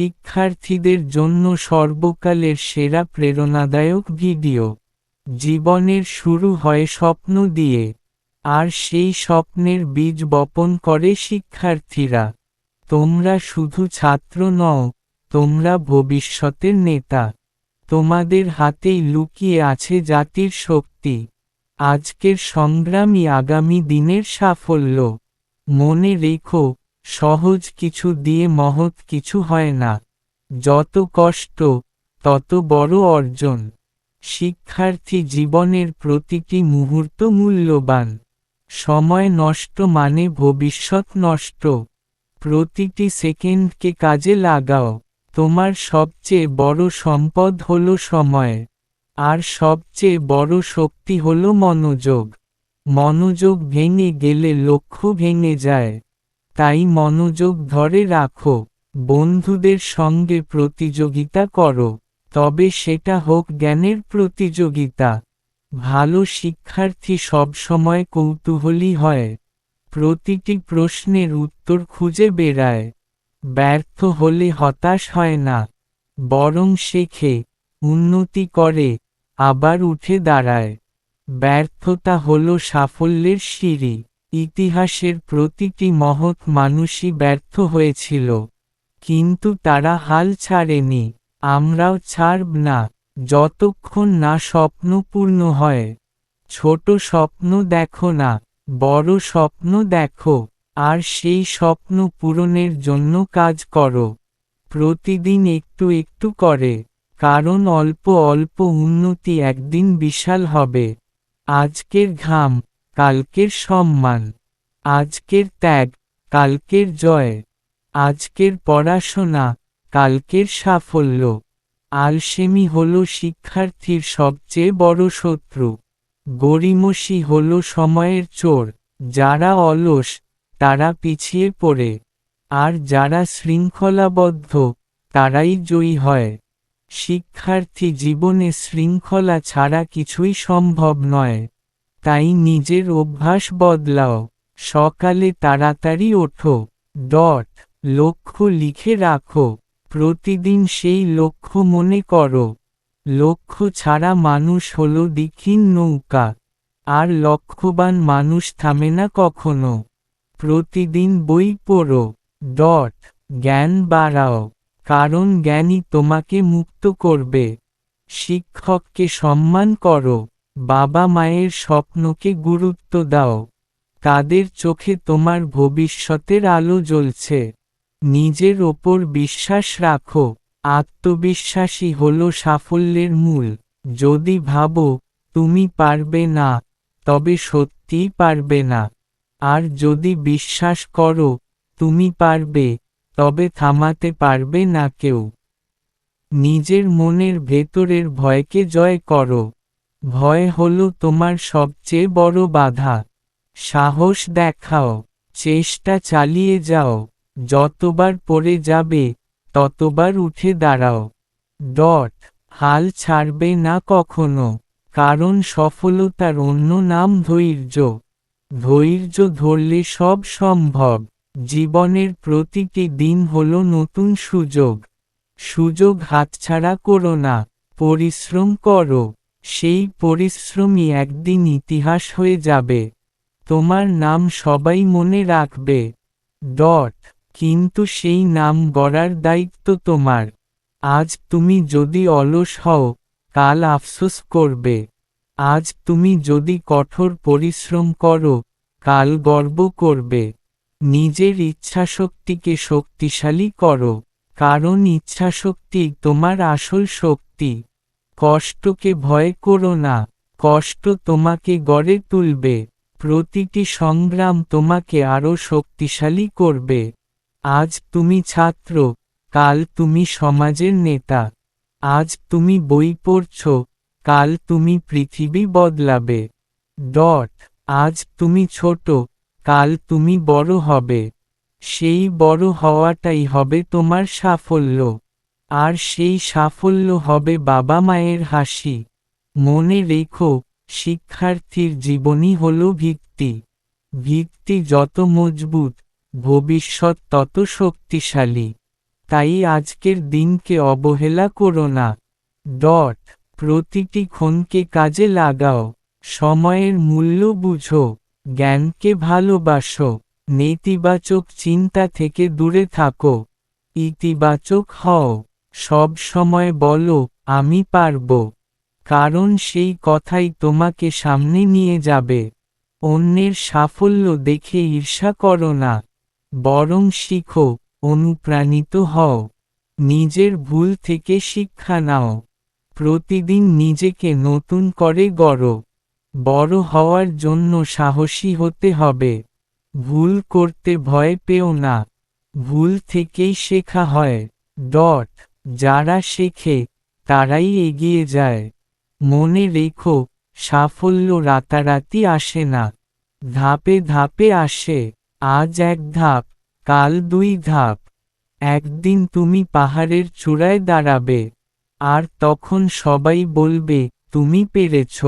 শিক্ষার্থীদের জন্য সর্বকালের সেরা প্রেরণাদায়ক ভিডিও। জীবনের শুরু হয় স্বপ্ন দিয়ে, আর সেই স্বপ্নের বীজ বপন করে শিক্ষার্থীরা। তোমরা শুধু ছাত্র নও, তোমরা ভবিষ্যতের নেতা। তোমাদের হাতেই লুকিয়ে আছে জাতির শক্তি। আজকের সংগ্রামই আগামী দিনের সাফল্য। মনে রেখো সহজ কিছু দিয়ে মহৎ কিছু হয় না। যত কষ্ট, তত বড় অর্জন। শিক্ষার্থী জীবনের প্রতিটি মুহূর্ত মূল্যবান। সময় নষ্ট মানে ভবিষ্যৎ নষ্ট। প্রতিটি সেকেন্ডকে কাজে লাগাও। তোমার সবচেয়ে বড় সম্পদ হল সময়। আর সবচেয়ে বড় শক্তি হল মনোযোগ। মনোযোগ ভেঙে গেলে লক্ষ্য ভেঙে যায়। তাই মনোযোগ ধরে রাখো। বন্ধুদের সঙ্গে প্রতিযোগিতা করো। তবে সেটা হোক জ্ঞানের প্রতিযোগিতা। ভালো শিক্ষার্থী সবসময় কৌতূহলী হয়। প্রতিটি প্রশ্নের উত্তর খুঁজে বেড়ায়। ব্যর্থ হলে হতাশ হয় না। বরং শেখে, উন্নতি করে, আবার উঠে দাঁড়ায়। ব্যর্থতা হল সাফল্যের সিঁড়ি। ইতিহাসের প্রতিটি মহৎ মানুষই ব্যর্থ হয়েছিল। কিন্তু তারা হাল ছাড়েনি। আমরাও ছাড়ব না। যতক্ষণ না স্বপ্ন পূর্ণ হয়। ছোট স্বপ্ন দেখো না, বড় স্বপ্ন দেখো, আর সেই স্বপ্ন পূরণের জন্য কাজ করো। প্রতিদিন একটু একটু করে, কারণ অল্প অল্প উন্নতি একদিন বিশাল হবে। আজকের ঘাম কালকের সম্মান, আজকের ত্যাগ, কালকের জয়, আজকের পড়াশোনা, কালকের সাফল্য। আলসেমি হল শিক্ষার্থীর সবচেয়ে বড় শত্রু। গরিমসি হল সময়ের চোর, যারা অলস, তারা পিছিয়ে পড়ে। আর যারা শৃঙ্খলাবদ্ধ, তারাই জয়ী হয়। শিক্ষার্থী জীবনে শৃঙ্খলা ছাড়া কিছুই সম্ভব নয়। তাই নিজের অভ্যাস বদলাও। সকালে তাড়াতাড়ি ওঠো। ডট। লক্ষ্য লিখে রাখো। প্রতিদিন সেই লক্ষ্য মনে করো। লক্ষ্য ছাড়া মানুষ হল দীক্ষিণ নৌকা। আর লক্ষ্যবান মানুষ থামে না কখনো। প্রতিদিন বই পড়ো। ডট। জ্ঞান বাড়াও। কারণ জ্ঞানই তোমাকে মুক্ত করবে। শিক্ষককে সম্মান করো। বাবা মায়ের স্বপ্নকে গুরুত্ব দাও। তাদের চোখে তোমার ভবিষ্যতের আলো জ্বলছে। নিজের ওপর বিশ্বাস রাখো। আত্মবিশ্বাসী হল সাফল্যের মূল। যদি ভাবো, তুমি পারবে না, তবে সত্যিই পারবে না। আর যদি বিশ্বাস করো, তুমি পারবে, তবে থামাতে পারবে না কেউ। নিজের মনের ভেতরের ভয়কে জয় করো। ভয় হল তোমার সবচেয়ে বড় বাধা। সাহস দেখাও, চেষ্টা চালিয়ে যাও, যতবার পড়ে যাবে, ততবার উঠে দাঁড়াও। ডট, হাল ছাড়বে না কখনো, কারণ সফলতার অন্য নাম ধৈর্য। ধৈর্য ধরলে সব সম্ভব, জীবনের প্রতিটি দিন হল নতুন সুযোগ। সুযোগ হাতছাড়া করো না, পরিশ্রম করো। সেই পরিশ্রমই একদিন ইতিহাস হয়ে যাবে। তোমার নাম সবাই মনে রাখবে। ডট, কিন্তু সেই নাম গড়ার দায়িত্ব তোমার। আজ তুমি যদি অলস হও, কাল আফসোস করবে। আজ তুমি যদি কঠোর পরিশ্রম করো, কাল গর্ব করবে। নিজের ইচ্ছাশক্তিকে শক্তিশালী করো, কারণ ইচ্ছাশক্তি তোমার আসল শক্তি। কষ্টকে ভয় করো না, কষ্ট তোমাকে গড়ে তুলবে, প্রতিটি সংগ্রাম তোমাকে আরও শক্তিশালী করবে। আজ তুমি ছাত্র, কাল তুমি সমাজের নেতা, আজ তুমি বই পড়ছ, কাল তুমি পৃথিবী বদলাবে। ডট, আজ তুমি ছোট, কাল তুমি বড় হবে। সেই বড় হওয়াটাই হবে তোমার সাফল্য। আর সেই সাফল্য হবে বাবা মায়ের হাসি। মনে রেখো, শিক্ষার্থীর জীবনই হল ভিত্তি। ভিত্তি যত মজবুত, ভবিষ্যৎ তত শক্তিশালী। তাই আজকের দিনকে অবহেলা করো না। ডট, প্রতিটি ক্ষণকে কাজে লাগাও। সময়ের মূল্য বুঝো। জ্ঞানকে ভালোবাসো। নেতিবাচক চিন্তা থেকে দূরে থাকো। ইতিবাচক হও। সব সময় বলো, আমি পারব। কারণ সেই কথাই তোমাকে সামনে নিয়ে যাবে। অন্যের সাফল্য দেখে ঈর্ষা করো না। বরং শিখো, অনুপ্রাণিত হও। নিজের ভুল থেকে শিক্ষা নাও। প্রতিদিন নিজেকে নতুন করে গড়ো। বড় হওয়ার জন্য সাহসী হতে হবে। ভুল করতে ভয় পেও না। ভুল থেকেই শেখা হয়। ডট যারা শেখে, তারাই এগিয়ে যায়। মনে রেখো, সাফল্য রাতারাতি আসে না। ধাপে ধাপে আসে, আজ এক ধাপ, কাল দুই ধাপ। একদিন তুমি পাহাড়ের চূড়ায় দাঁড়াবে, আর তখন সবাই বলবে, তুমি পেরেছ।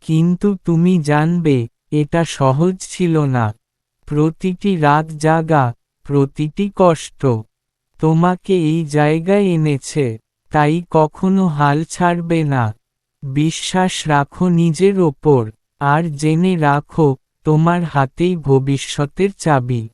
কিন্তু তুমি জানবে, এটা সহজ ছিল না। প্রতিটি রাত জাগা, প্রতিটি কষ্ট। তোমাকে এই জায়গায় এনেছে, তাই কখনো হাল ছাড়বে না। বিশ্বাস রাখো নিজের ওপর, আর জেনে রাখো, তোমার হাতেই ভবিষ্যতের চাবি।